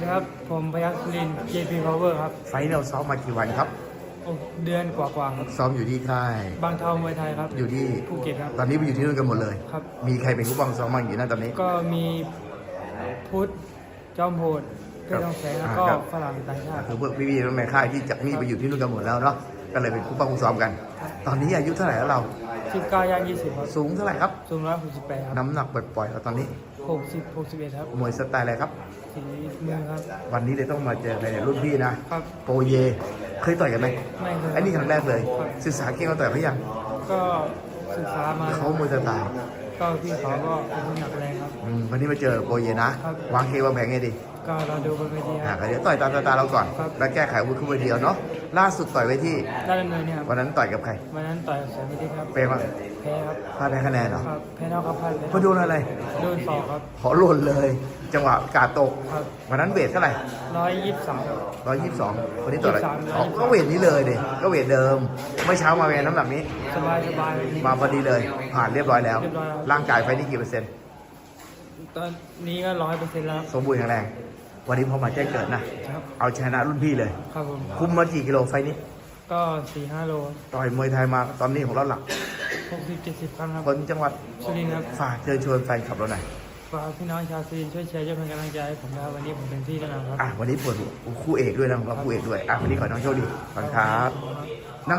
สวัสดีครับ ผมพยัคฆ์สุรินทร์ JP Power ครับไฟท์เราซ้อมมากี่วันครับโอ้เดือนกว่าๆครับซ้อมอยู่ที่ค่าย บางเทามวยไทยครับอยู่ที่ ภูเก็ตครับ ตอนนี้ไปอยู่ที่นู่นกันหมดเลย ครับ มีใครเป็นผู้บังซ้อมบ้างอยู่นั่นตอนนี้ ก็มีพุทธจอมโหดเพชรทองแสงแล้วก็อ่าครับ ฝรั่งต่างชาติคือพวกพี่ๆน้องในค่ายที่จากนี่ไปอยู่ที่นู่นกันหมดแล้วเนาะ ก็เลยเป็นผู้บังซ้อมกัน ตอนนี้อายุเท่าไหร่แล้วเรา 19ย่าง20ครับสูงเท่าไหร่ครับ สูง168ครับน้ำหนักปล่อยๆเราตอนนี้60 61ครับมวยสไตล์อะไรครับสีมือครับ วันนี้เลยต้องมาเจอในรุ่นพี่นะครับโปรเย เคยต่อยกันไหมไม่เคยอันนี้ครั้งแรกเลย ครับ ศึกษาเก่งเขาต่อยเขายังก็ศึกษามาเขามวยสไตล์ก็พี่เขาก็เป็นคนหนักแรงครับ อืมวันนี้มาเจอโปรเยนะ ครับ วางเกมวางแผนไงดี ก็เราดูบนเวทีคอ่ารับเดี๋ยวต่อยตามสไตล์เราก่อน ครับ แล้วแก้ไขอาวุธขึ้นไปเดียวเนาะ ล่าสุดต่อยไว้ที่ ได้ดำเนินเนี่ยครับวันนั้นต่อยกับใคร วันนั้นต่อยแสนนิติครับเปรมาแพ้ครับพลาดแพ้คะแนนเหรอครับแพ้นอกครับพลาดไปพอโดนอะไร โดนสอกครับขอหล่นเลย จังหวะกาดตก ครับวันนั้นเวทเท่าไหร่ร้อยยี่สิบสามร้อยยี่สิบสองวันนี้ต่ออะไร23 อ๋อก็เวทนี้เลยดิก็เวทเดิม เมื่อเช้ามาเวทน้ำหนักนี้ สบายสบายมาพอดีเลย ผ่านเรียบร้อยแล้ว เรียบร้อยแล้ว ร่างกายไฟนี่กี่เปอร์เซ็นต์ ตอนนี้ก็ร้อยเปอร์เซ็นต์แล้ว สมบูรณ์แข็งแรง วันนี้พอมาแจ้งเกิดนะ ครับเอาชนะรุ่นพี่เลย ครับผม คุมมากี่กิโลไฟนี้ ก็สี่ห้าโลต่อยมวยไทยมาตอนนี้ของเราหลักหกสิบเจ็ดสิบครั้งครับคนจังหวัดสุรินทร์ครับฝากเชิญชวนแฟนขับเราหน่อยฝากพี่น้องชาวสุรินทร์ช่วยเชียร์ช่วยเป็นกำลังใจให้ผมนะครับวันนี้ผมเป็นที่แน่นอนครับ อะวันนี้เปิดคู่เอกด้วยนะของเราคู่เอกด้วยอะวันนี้ขอให้น้องโชคดีขอบคุณครับนั่ง